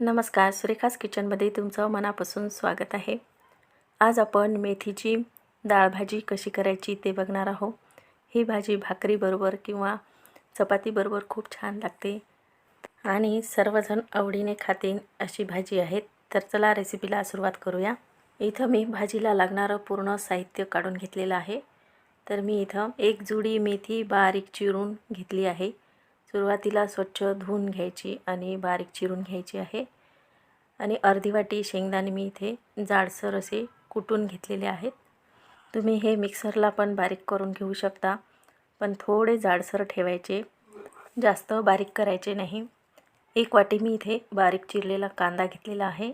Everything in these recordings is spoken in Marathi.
नमस्कार सुरेखास किचनमध्ये तुमचं मनापासून स्वागत आहे. आज आपण मेथीची डाळ भाजी कशी करायची ते बघणार आहोत. ही भाजी भाकरीबरोबर किंवा चपातीबरोबर खूप छान लागते. आणि सर्वजण आवडीने खातील अशी भाजी आहे. तर चला रेसिपीला सुरुवात करूया. इथं मी भाजीला लागणारं पूर्ण साहित्य काढून घेतलेलं आहे. तर मी इथं एक जुडी मेथी बारीक चिरून घेतली आहे. सुरुवातीला स्वच्छ धुवून घ्यायची आणि बारीक चिरून घ्यायची आहे. आणि अर्धी वाटी शेंगदाणे मी इथे जाडसर असे कुटून घेतलेले आहेत. तुम्ही हे मिक्सरला पण बारीक करून घेऊ शकता पण थोडे जाडसर ठेवायचे. जास्त बारीक करायचे नाही. एक वाटी मी इथे बारीक चिरलेला कांदा घेतलेला आहे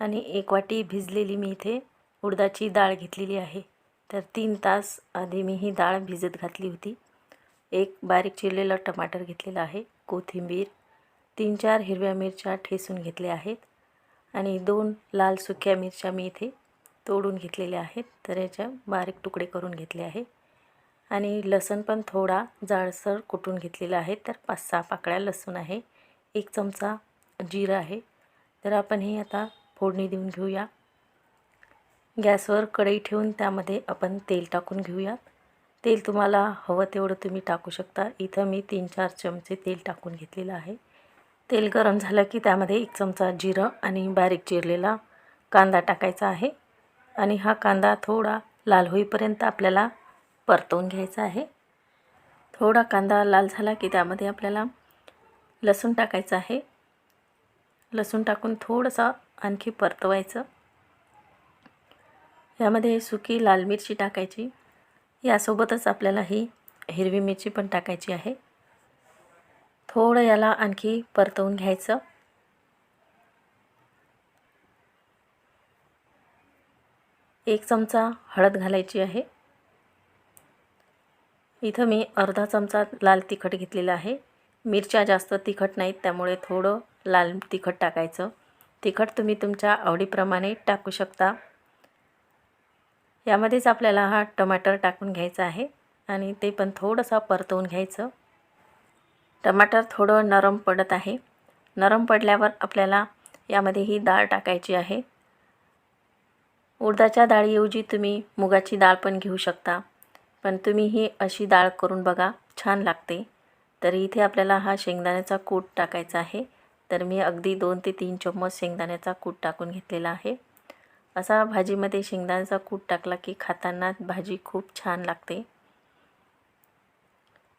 आणि एक वाटी भिजलेली मी इथे उडदाची डाळ घेतलेली आहे. तर तीन तास आधी मी ही डाळ भिजत घातली होती. एक बारीक चिरलेलं टमाटर घेतलेलं आहे कोथिंबीर तीन चार हिरव्या मिरच्या ठेसून घेतल्या आहेत आणि दोन लाल सुक्या मिरच्या मी इथे तोडून घेतलेल्या आहेत तर याच्या बारीक तुकडे करून घेतले आहे. आणि लसण पण थोडा जाडसर कुटून घेतलेला आहे तर पाच सहा पाकळ्या लसूण आहे एक चमचा जिरं आहे. तर आपण हे आता फोडणी देऊन घेऊया. गॅसवर कढई ठेवून त्यामध्ये आपण तेल टाकून घेऊया तेल तुम्हाला हवं तेवढं तुम्ही टाकू शकता. इथं मी तीन चार चमचे तेल टाकून घेतलेलं आहे. तेल गरम झालं की त्यामध्ये एक चमचा जिरं आणि बारीक चिरलेला कांदा टाकायचा आहे. आणि हा कांदा थोडा लाल होईपर्यंत आपल्याला परतवून घ्यायचा आहे. थोडा कांदा लाल झाला की त्यामध्ये आपल्याला लसूण टाकायचं आहे. लसूण टाकून थोडंसं आणखी परतवायचं. यामध्ये सुकी लाल मिरची टाकायची. यासोबतच आपल्याला ही हिरवी मिरची पण टाकायची आहे. थोडं याला आणखी परतवून घ्यायचं. एक चमचा हळद घालायची आहे. इथं मी अर्धा चमचा लाल तिखट घेतलेला आहे. मिरच्या जास्त तिखट नाहीत त्यामुळे थोडं लाल तिखट टाकायचं. तिखट तुम्ही तुमच्या आवडीप्रमाणे टाकू शकता. यामध्येच आपल्याला हा टमाटर टाकून घ्यायचा आहे आणि ते पण थोडंसं परतवून घ्यायचं. टमाटर थोडं नरम पडत आहे. नरम पडल्यावर आपल्याला यामध्ये ही डाळ टाकायची आहे. उडदाच्या डाळीऐवजी तुम्ही मुगाची डाळ पण घेऊ शकता. पण तुम्ही ही अशी डाळ करून बघा छान लागते. तर इथे आपल्याला हा शेंगदाण्याचा कूट टाकायचा आहे. तर मी अगदी दोन ते तीन चम्मच शेंगदाण्याचा कूट टाकून घेतलेला आहे. असा भाजीमध्ये शेंगदाण्याचा कूट टाकला की खाताना भाजी खूप छान लागते.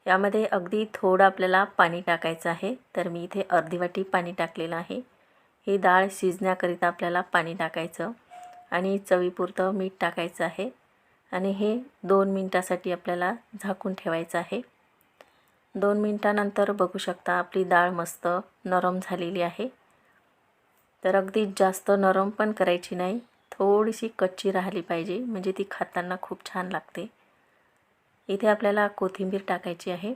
यामध्ये अगदी थोडं आपल्याला पाणी टाकायचं आहे. तर मी इथे अर्धी वाटी पाणी टाकलेलं आहे. ही डाळ शिजण्याकरिता आपल्याला पाणी टाकायचं आणि चवीपुरतं मीठ टाकायचं आहे. आणि हे दोन मिनटासाठी आपल्याला झाकून ठेवायचं आहे. दोन मिनटानंतर बघू शकता आपली डाळ मस्त नरम झालेली आहे. तर अगदी जास्त नरम पण करायची नाही. थोडीशी कच्ची राहिली पाहिजे म्हणजे ती खाताना खूप छान लागते. इथे आपल्याला कोथिंबीर टाकायची आहे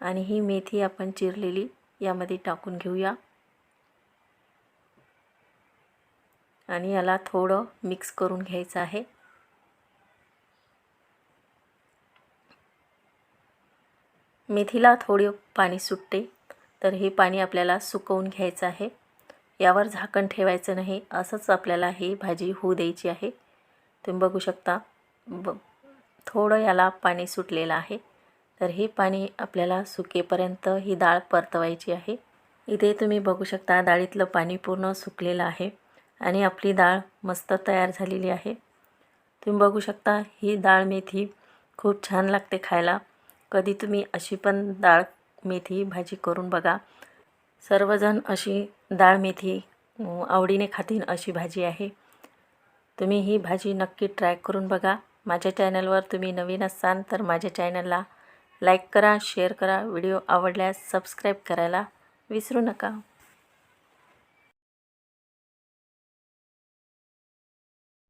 आणि ही मेथी आपण चिरलेली यामध्ये टाकून घेऊया. आणि याला थोडं मिक्स करून घ्यायचं आहे. मेथीला थोडे पाणी सुटते तर हे पाणी आपल्याला सुकवून घ्यायचं आहे. यावर झाकण ठेवायचं नाही असंच आपल्याला ही भाजी होऊ द्यायची आहे. तुम्ही बघू शकता ब थोडं याला पाणी सुटलेलं आहे. तर हे पाणी आपल्याला सुकेपर्यंत ही डाळ परतवायची आहे. इथे तुम्ही बघू शकता डाळीतलं पाणी पूर्ण सुकलेलं आहे आणि आपली डाळ मस्त तयार झालेली आहे. तुम्ही बघू शकता ही डाळ मेथी खूप छान लागते खायला. कधी तुम्ही अशी पण डाळ मेथी भाजी करून बघा. सर्वजण अशी डाळ मेथी आवडीने खातील अशी भाजी आहे. तुम्ही ही भाजी नक्की ट्राय करून बघा. माझ्या चॅनलवर तुम्ही नवीन असाल तर माझ्या चॅनलला लाईक करा शेअर करा. व्हिडिओ आवडल्यास सबस्क्राईब करायला विसरू नका.